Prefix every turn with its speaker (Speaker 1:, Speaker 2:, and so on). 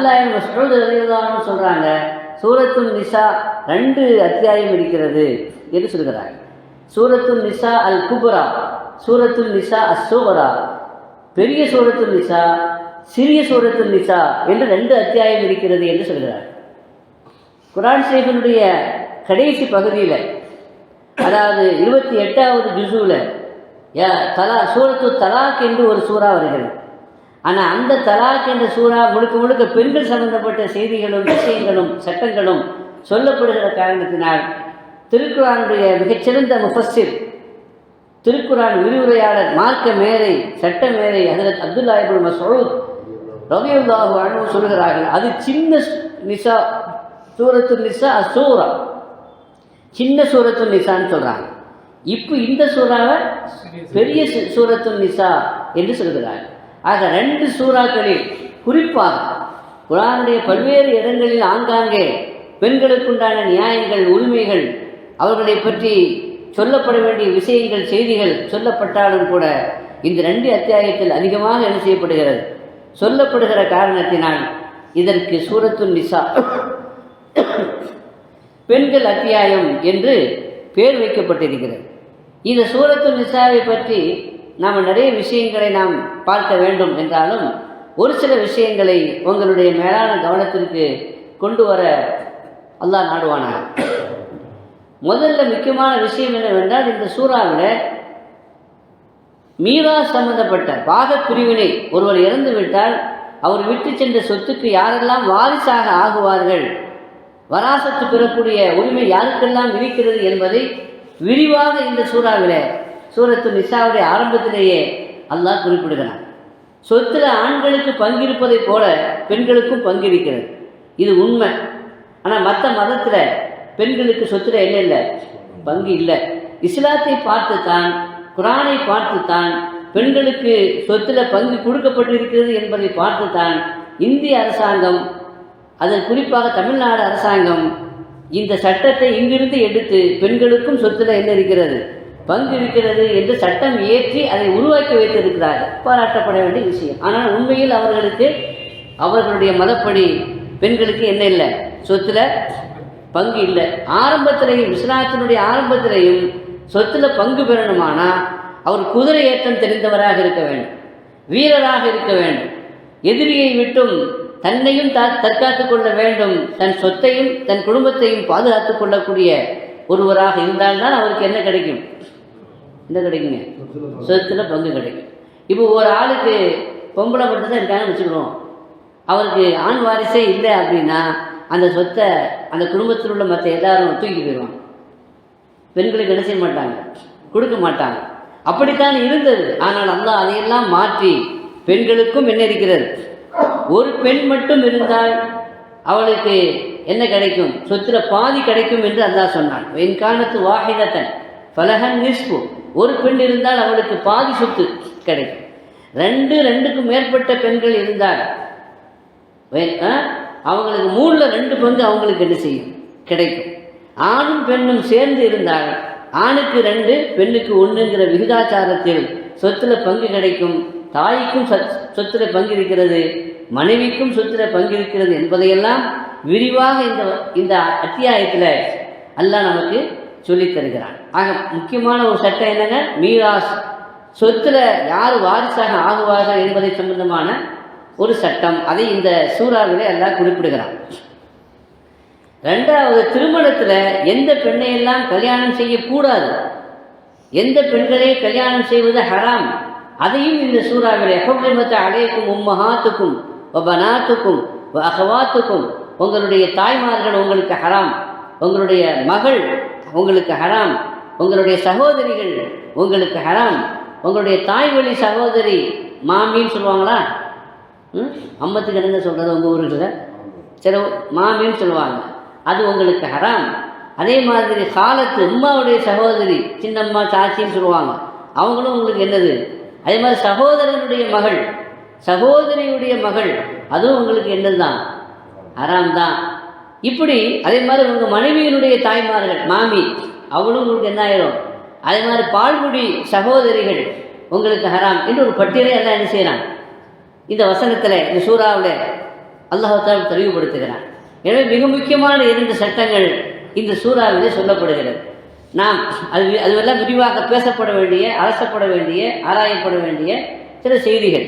Speaker 1: அல்லாஹ் மஸ்ஊத் ரலியல்லாஹு சொல்றாங்க. சூரத்துல் நிசா ரெண்டு அத்தியாயம் இருக்கிறது என்று சொல்கிறாங்க. சூரத்துல் நிசா அல் குபரா சூரத்துல் நிசா அஸ்ஸுகரா பெரிய சூரத்துல் நிசா சிறிய சூரத்துல் நிசா என்று ரெண்டு அத்தியாயம் இருக்கிறது என்று சொல்கிறார் குரான் ஷரீஃபினுடைய கடைசி பகுதியில் அதாவது இருபத்தி எட்டாவது ஜுசுவில் தலா சூரத்து தலாக் என்று ஒரு சூறா வருகிறது. ஆனால் அந்த தலாக் என்ற சூறா முழுக்க முழுக்க பெண்கள் சம்பந்தப்பட்ட செய்திகளும் விஷயங்களும் சட்டங்களும் சொல்லப்படுகிற காரணத்தினால் திருக்குறானுடைய மிகச்சிறந்த முஃபஸ்ஸிர் திருக்குறான் விரிவுரையாளர் மார்க்க மேதை சட்ட மேதை அதில் அப்துல்லா இப்னு மஸ்ஊத் ரலியல்லாஹு அன்ஹு சொல்கிறார்கள் அது சின்ன நிசா சூரத்து நிசா சூரா சின்ன சூரத்து நிசான்னு சொல்கிறாங்க இப்போ இந்த சூறாவை பெரிய சூரத்து நிசா என்று சொல்கிறார் ஆக ரெண்டு சூறாக்களில் குறிப்பாக குரானுடைய பல்வேறு இடங்களில் ஆங்காங்கே பெண்களுக்குண்டான நியாயங்கள் உரிமைகள் அவர்களை பற்றி சொல்லப்பட வேண்டிய விஷயங்கள் செய்திகள் சொல்லப்பட்டாலும் கூட இந்த ரெண்டு அத்தியாயத்தில் அதிகமாக என்ன செய்யப்படுகிறது? சொல்லப்படுகிற காரணத்தினால் இதற்கு சூரத்துன் நிசா பெண்கள் அத்தியாயம் என்று பெயர் வைக்கப்பட்டிருக்கிறது. இந்த சூரத்துல் நிசாவை பற்றி நாம் நிறைய விஷயங்களை நாம் பார்க்க வேண்டும் என்றாலும் ஒரு சில விஷயங்களை உங்களுடைய மேலான கவனத்திற்கு கொண்டு வர அல்லாஹ் நாடுவானார் முதல்ல முக்கியமான விஷயம் என்னவென்றால் இந்த சூறாவில் மீரா சம்பந்தப்பட்ட பாகப் பிரிவினை ஒருவர் இறந்து விட்டால் அவர் விட்டு சென்ற சொத்துக்கு யாரெல்லாம் வாரிசாக ஆகுவார்கள் வராசத்து பெறக்கூடிய உரிமை யாருக்கெல்லாம் இருக்கிறது என்பதை விரிவாக இந்த சூறாவில் சூரத்து நிசாவுடைய ஆரம்பத்திலேயே அல்லாஹ் குறிப்பிடுகிறான். சொத்தில் ஆண்களுக்கு பங்கிருப்பதைப் போல பெண்களுக்கும் பங்கு இருக்கிறது இது உண்மை. ஆனால் மற்ற மதத்தில் பெண்களுக்கு சொத்தில் என்ன இல்லை? பங்கு இல்லை. இஸ்லாத்தை பார்த்து தான் குரானை பார்த்து தான் பெண்களுக்கு சொத்தில் பங்கு கொடுக்கப்பட்டிருக்கிறது என்பதை பார்த்து தான் இந்திய அரசாங்கம் அதன் குறிப்பாக தமிழ்நாடு அரசாங்கம் இந்த சட்டத்தை இங்கிருந்து எடுத்து பெண்களுக்கும் சொத்தில் என்ன இருக்கிறது? பங்கு இருக்கிறது என்று சட்டம் இயற்றி அதை உருவாக்கி வைத்திருக்கிறார்கள் பாராட்டப்பட வேண்டிய விஷயம். ஆனால் உண்மையில் அவர்களுக்கு அவர்களுடைய மதப்படி பெண்களுக்கு என்ன இல்லை? சொத்தில் பங்கு இல்லை. ஆரம்பத்திலையும் இஸ்லாத்தினுடைய ஆரம்பத்திலையும் சொத்தில் பங்கு பெறணுமானால் அவர் குதிரை ஏற்றம் தெரிந்தவராக இருக்க வேண்டும். வீரராக இருக்க வேண்டும். எதிரியை விட்டும் தன்னையும் தற்காத்து கொள்ள வேண்டும். தன் சொத்தையும் தன் குடும்பத்தையும் பாதுகாத்து கொள்ளக்கூடிய ஒருவராக இருந்தால்தான் அவருக்கு என்ன கிடைக்கும்? என்ன கிடைக்குங்க? சொத்தில் பங்கு கிடைக்கும். இப்போ ஒரு ஆளுக்கு பொம்பளை மட்டும் தான் இருக்காங்கன்னு வச்சுக்கிறோம். அவருக்கு ஆண் வாரிசே இல்லை அப்படின்னா அந்த சொத்தை அந்த குடும்பத்தில் உள்ள மற்ற எல்லாரும் தூக்கி போயிடுவாங்க. பெண்களுக்கு என்ன செய்ய மாட்டாங்க? கொடுக்க மாட்டாங்க. அப்படித்தான் இருந்தது. ஆனால் அல்லா அதையெல்லாம் மாற்றி பெண்களுக்கும் என்ன இருக்கிறது ஒரு பெண் மட்டும் இருந்தால் அவளுக்கு என்ன கிடைக்கும்? சொத்துல பாதி கிடைக்கும் என்று அல்லா சொன்னான். என் காலத்து வாஹிதத்தன் பலகன் நிஸ்பு ஒரு பெண் இருந்தால் அவளுக்கு பாதி சொத்து கிடைக்கும். ரெண்டு ரெண்டுக்கும் மேற்பட்ட பெண்கள் இருந்தால் ஆ? அவங்களுக்கு மூணில் ரெண்டு பங்கு அவங்களுக்கு என்ன செய்யும்? கிடைக்கும். ஆணும் பெண்ணும் சேர்ந்து இருந்தால் ஆணுக்கு ரெண்டு பெண்ணுக்கு ஒன்றுங்கிற விகிதாச்சாரத்தில் சொத்துல பங்கு கிடைக்கும். தாய்க்கும் சொத்- சொத்துல பங்கு இருக்கிறது. மனைவிக்கும் சொத்துல பங்கு இருக்கிறது என்பதையெல்லாம் விரிவாக இந்த இந்த அத்தியாயத்தில் அல்லாஹ் நமக்கு சொல்லித் தருகிறான். ஆக முக்கியமான ஒரு சட்டம் என்னங்க? மீராஸ் சொத்துல யார் வாரிசாக ஆகுவார்கள் என்பதை சம்பந்தமான ஒரு சட்டம். அதை இந்த சூறாவிலே எல்லாம் குறிப்பிடுகிறான். ரெண்டாவது திருமணத்தில் எந்த பெண்ணையெல்லாம் கல்யாணம் செய்யக்கூடாது? எந்த பெண்களை கல்யாணம் செய்வது ஹராம்? அதையும் இந்த சூறாவிலே ஹுர்ரிமத்த அடையக்கும் உம்மஹாத்துக்கும் பனாத்துக்கும் அகவாத்துக்கும் உங்களுடைய தாய்மார்கள் உங்களுக்கு ஹராம் உங்களுடைய மகள் உங்களுக்கு ஹராம் உங்களுடைய சகோதரிகள் உங்களுக்கு ஹராம் உங்களுடைய தாய் வழி சகோதரி மாமின்னு சொல்லுவாங்களா? ம்? அம்மத்துக்கு என்னங்க சொல்கிறது உங்கள் ஊருகளில் சில மாமின்னு சொல்லுவாங்க. அது உங்களுக்கு ஹராம். அதே மாதிரி காலத்து உம்மாவுடைய சகோதரி சின்னம்மா சாச்சின்னு சொல்லுவாங்க. அவங்களும் உங்களுக்கு என்னது? அதே மாதிரி சகோதரனுடைய மகள் சகோதரியுடைய மகள் அதுவும் உங்களுக்கு என்னதுதான்? ஹராம் தான் இப்படி அதே மாதிரி உங்கள் மனைவியினுடைய தாய்மார்கள் மாமி அவளும் உங்களுக்கு என்ன ஆயிரும்? அதே மாதிரி பால்குடி சகோதரிகள் உங்களுக்கு ஹராம் என்று ஒரு பட்டியலை எல்லாம் என்ன செய்கிறான் இந்த வசனத்தில் இந்த சூறாவில் அல்லாஹால் தெளிவுபடுத்துகிறான். எனவே மிக முக்கியமான இரண்டு சட்டங்கள் இந்த சூறாவிலே சொல்லப்படுகிறது. நாம் அது அதுவெல்லாம் விரிவாக பேசப்பட வேண்டிய அரசப்பட வேண்டிய ஆராயப்பட வேண்டிய சில செய்திகள்.